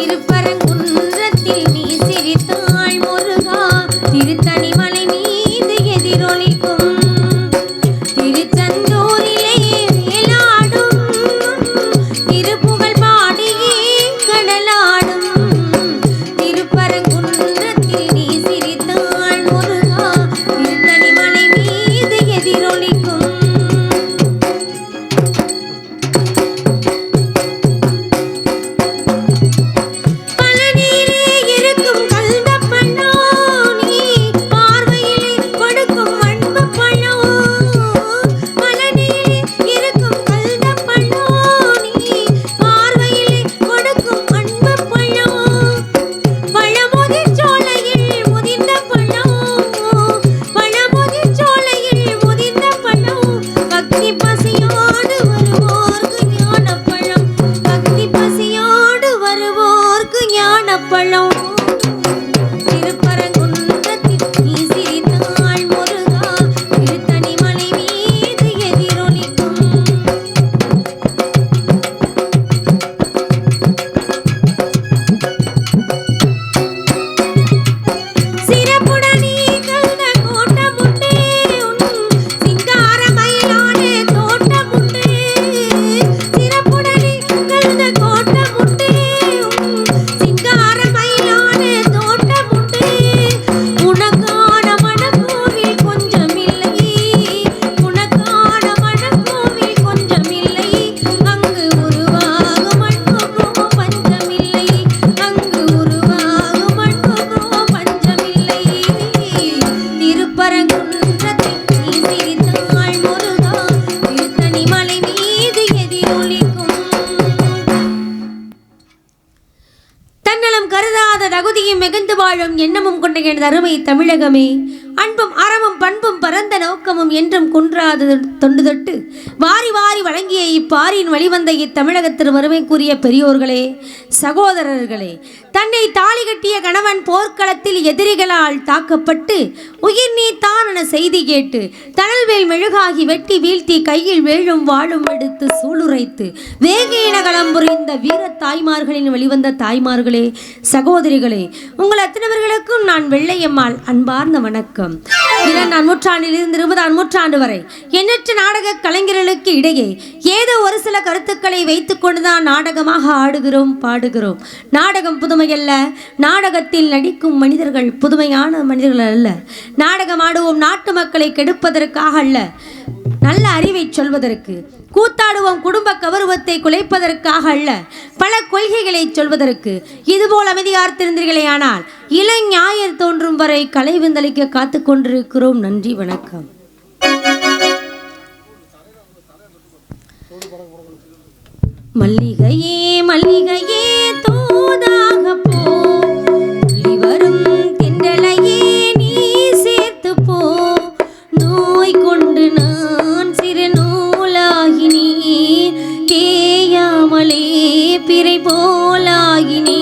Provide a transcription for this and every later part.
திருப்பரங்குன்றத்தில் வருவோர்க்கு கருதாத தகுதியும் மிகுந்து வாழும் எண்ணமும் கொண்ட எனது அருமை தமிழகமே. அன்பும் பரந்த நோக்கமும் என்றும் குன்றாது தொண்டு தொட்டு வாரி வாரி வழங்கிய இப்பாரின் வழிவந்த இத்தமிழகத்திற்கு வறுமைக்குரிய பெரியோர்களே சகோதரர்களே தன்னை தாலி கட்டிய கணவன் போர்க்களத்தில் எதிரிகளால் தாக்கப்பட்டு உயிர் நீத்தான் என செய்தி கேட்டு தணல்வேல் மெழுகாகி வெட்டி வீழ்த்தி கையில் வேழும் வாழும் எடுத்து சூளுரைத்து வேகேன புரிந்த வீர தாய்மார்களின் வெளிவந்த தாய்மார்களே சகோதரிகளே உங்கள் அத்தனவர்களுக்கும் நான் வெள்ளையம்மாள் அன்பார்ந்த வணக்கம். நான் நூற்றாண்டில் நூற்றாண்டிலிருந்து இருபதாம் நூற்றாண்டு வரை எண்ணற்ற நாடக கலைஞர்களுக்கு இடையே ஏதோ ஒரு சில கருத்துக்களை வைத்துக்கொண்டுதான் நாடகமாக ஆடுகிறோம் பாடுகிறோம். நாடகம் புதுமையல்ல. நாடகத்தில் நடிக்கும் மனிதர்கள் புதுமையான மனிதர்கள் அல்ல. நாடகம் ஆடுவோம் நாட்டு மக்களை கெடுப்பதற்காக அல்ல. நல்ல அறிவை சொல்வதற்கு. கூத்தாடுவோம் குடும்ப கௌரவத்தை குலைப்பதற்காக அல்ல பல கொள்கைகளை சொல்வதற்கு. இதுபோல் அமைதியார்த்திருந்தீர்களே ஆனால் இளஞாயர் தோன்றும் வரை கலை விந்தளிக்க காத்து கொண்டிருக்கிறோம். நன்றி வணக்கம். மல்லிகையே மல்லிகையே தூதாக பிறை போலாகினே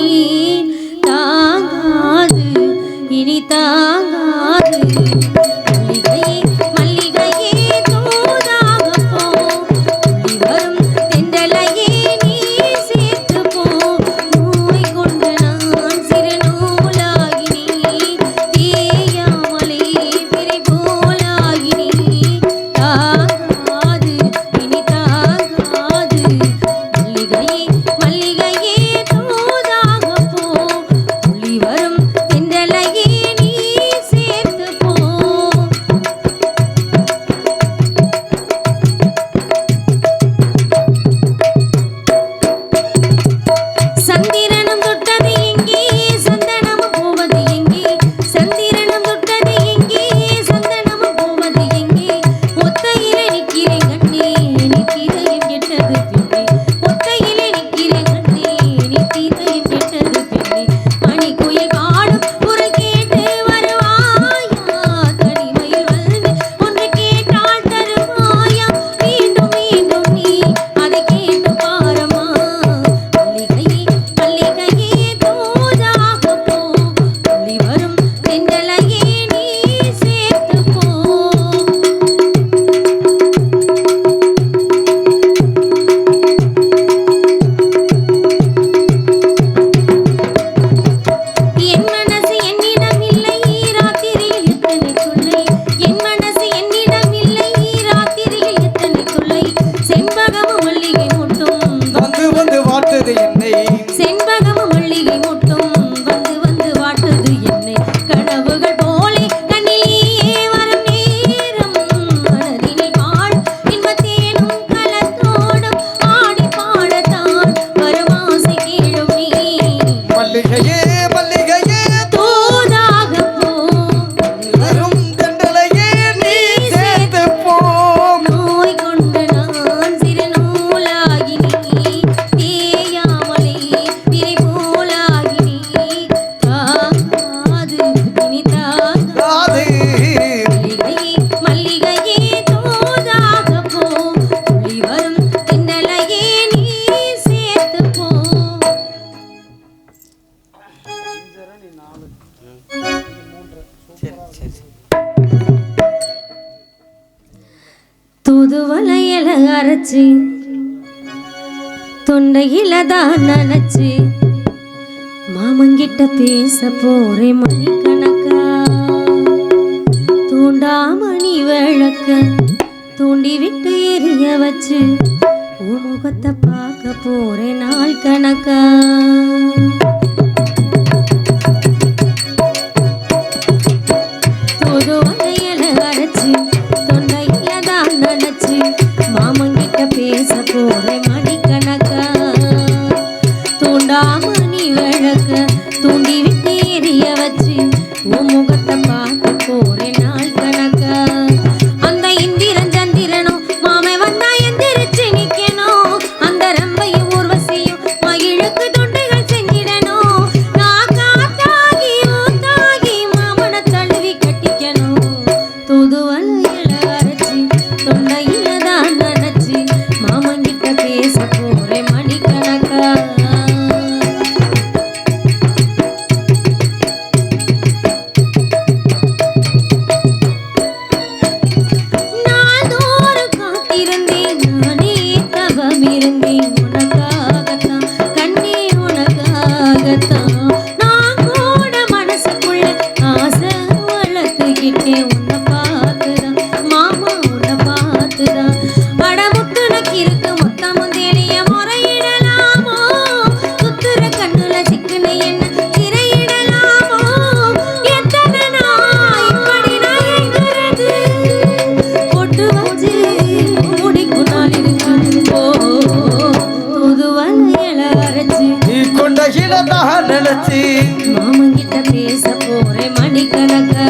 बल्ली गई நாலு. மூன்று சரி சரி. தூதுவலையில அரைச்சு தொண்டையில தான் நினைச்சு மாமங்கிட்ட பேச போறே மணிக்கணக்கா. தூண்டாமணி விளக்க தூண்டி விட்டு எரிய வச்சு உன் முகத்தை பார்க்க போறேன் நாள் கணக்கா. பேச போறேன் மணிக்கணக்கா.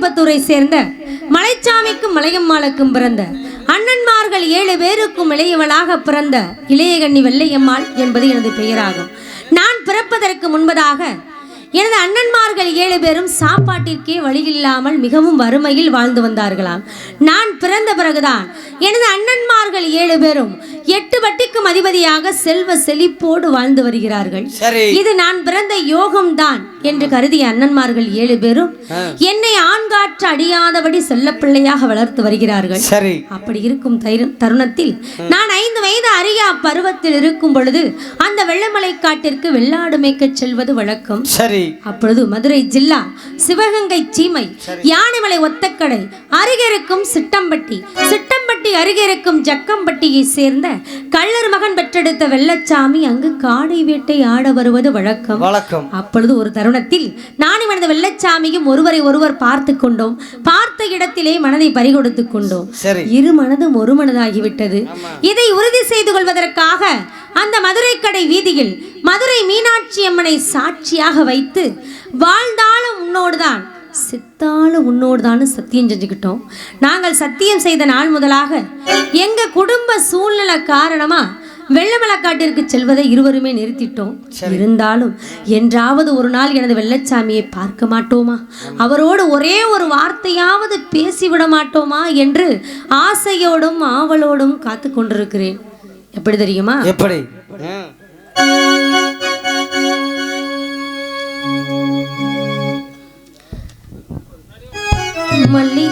திருப்பத்தூரை சேர்ந்த மலைச்சாமிக்கும் மலையம்மாளுக்கும் பிறந்த அண்ணன்மார்கள் ஏழு பேருக்கும் இளையவளாக பிறந்த இளையகண்ணி வெள்ளையம்மாள் என்பது எனது பெயராகும். நான் பிறப்பதற்கு முன்பதாக எனது அண்ணன்மார்கள் ஏழு பேரும் சாப்பாட்டிற்கே வழியில்லாமல் மிகவும் வறுமையில் வாழ்ந்து வந்தார்களாம். நான் பிறந்த பிறகுதான் எனது அண்ணன்மார்கள் ஏழு பேரும் எட்டு வட்டிக்கும் அதிபதியாக செல்வ செழிப்போடு வாழ்ந்து வருகிறார்கள். இது நான் பிறந்த யோகம்தான் என்று கருதிய அண்ணன்மார்கள் ஏழு பேரும் என்னை ஆண்காற்று அடியாதபடி செல்லப்பிள்ளையாக வளர்த்து வருகிறார்கள். சரி. அப்படி இருக்கும் தைரு- தருணத்தில் நான் ஐந்து வயது அறியா பருவத்தில் இருக்கும் பொழுது அந்த வெள்ளமலை காட்டிற்கு வெள்ளாடு மேய்க்கச் செல்வது வழக்கம். சரி. அப்பொழுது மதுரை ஜில்லா சிவகங்கை சீமை யானைமலை ஒத்தக்கடை அருகே இருக்கும் சிட்டம்பட்டி சிட்டம்பட்டி அருகே இருக்கும் ஜக்கம்பட்டியை சேர்ந்த கள்ளர் மகன் பெற்றெடுத்த வெள்ளச்சாமி அங்கு காடை வேட்டை ஆட வருவது வழக்கம். வழக்கம். அப்பொழுது ஒரு தருணத்தில் நானும் எனது வெள்ளச்சாமியும் ஒருவரை ஒருவர் பார்த்து கொண்டோம். பார்த்த இடத்திலே மனதை பறிகொடுத்து கொண்டோம். சரி. இரு மனதும் ஒரு மனதாகிவிட்டது. இதை உறுதி செய்து கொள்வதற்காக அந்த மதுரை கடை வீதியில் மதுரை மீனாட்சி அம்மனை சாட்சியாக வைத்து வாழ்ந்தாலும் உன்னோடுதான். சித்தாலும் உன்னோடுதான் சத்தியம் செஞ்சுக்கிட்டோம். நாங்கள் சத்தியம் செய்த நாள் முதலாக எங்க குடும்ப சூழ்நிலை காரணமா வெள்ளமலக்காட்டிற்கு செல்வதை இருவருமே நிறுத்திட்டோம். இருந்தாலும் என்றாவது ஒரு நாள் எனது வெள்ளச்சாமியை பார்க்க மாட்டோமா? அவரோடு ஒரே ஒரு வார்த்தையாவது பேசிவிட மாட்டோமா என்று ஆசையோடும் ஆவலோடும் காத்து கொண்டிருக்கிறேன். எப்படி தெரியுமா? எப்படி? மல்லி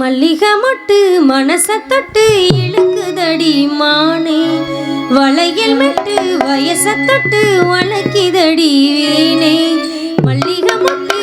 மல்லிகை மொட்டு மனச தொட்டு இழுக்குதடி மானே. வளையல் மெட்டு வயச தொட்டு வளக்கிதடி வீணே. மல்லிகை மொட்டு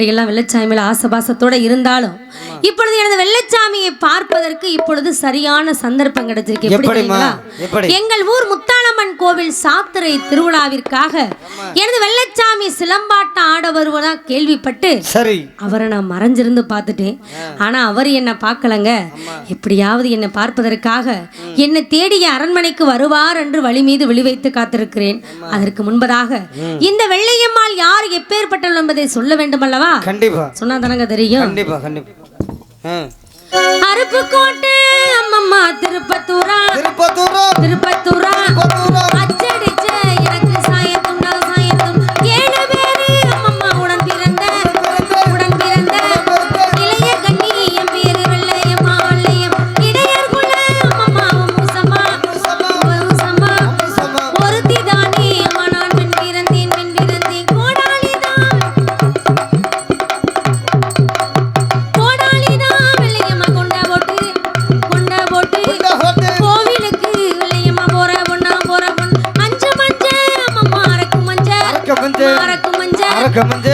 இப்படியெல்லாம் வெள்ளச்சாமி மேல ஆசபாசத்தோட இருந்தாலும் இப்பொழுது எனது வெள்ளச்சாமியை பார்ப்பதற்கு இப்பொழுது சரியான சந்தர்ப்பம் கிடைச்சிருக்கு. எப்படி? எங்கள் ஊர் முத்தாளம்மன் கோவில் சாத்திரை திருவிழாவிற்காக எனது வெள்ளச்சாமி சிலம்பாட்டம் ஆட வருவதா கேள்விப்பட்டு சரி. அவரை நான் மறைஞ்சிருந்து பார்த்துட்டேன். ஆனா அவர் என்னை பார்க்கலங்க. எப்படியாவது என்னை பார்ப்பதற்காக என்னை தேடிய அரண்மனைக்கு வருவார் என்று வழி மீது விழி வைத்து காத்திருக்கிறேன் அதற்கு முன்பதாக இந்த வெள்ளையம்மாள் யார் எப்பேற்பட்டவள் என்பதை சொல்ல வேண்டும் அல்லவா? கண்டிப்பா. சொன்னா தானங்க தெரியும்? கண்டிப்பா கண்டிப்பா. அருப்புக்கோட்டை அம்மம்மா திருப்பத்தூரா. திருப்பத்தூரம் திருப்பத்தூரா. Come on,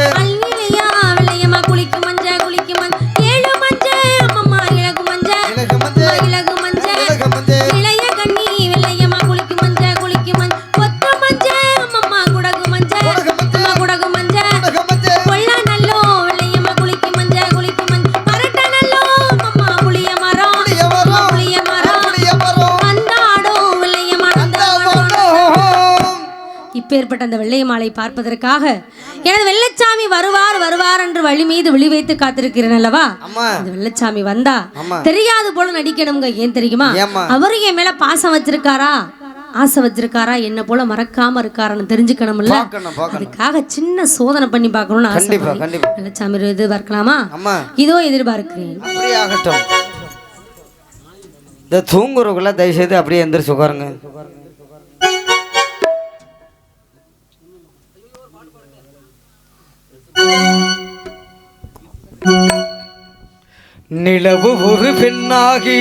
இப்பேற்பட்ட அந்த வெள்ளையம்மாளை பார்ப்பதற்காக எனது வெள்ளச்சாமி வருவார் வருவார் என்று வழி மீது விழி வைத்து காத்திருக்கிறேன் அல்லவா? அந்த வெள்ளச்சாமி வந்தா. தெரியாது போல நடிக்கணுங்க. ஏன் தெரியுமா? அவரு என் மேல பாசம் வச்சிருக்காரா? ஆசை வச்சிருக்காரா? என்ன போல மறக்காம இருக்காரான்னு தெரிஞ்சுக்கணும்ல? அதுக்காக சின்ன சோதனை பண்ணி பார்க்கணும்னு ஆசை வெள்ளச்சாமி எதிர்பார்க்கலாமா இதோ எதிர்பார்க்கிறேன். இந்த தூங்குறவங்கள தயவுசெய்து அப்படியே எந்திரிச்சு உட்காருங்க. நிலவு ஒரு பெண்ணாகி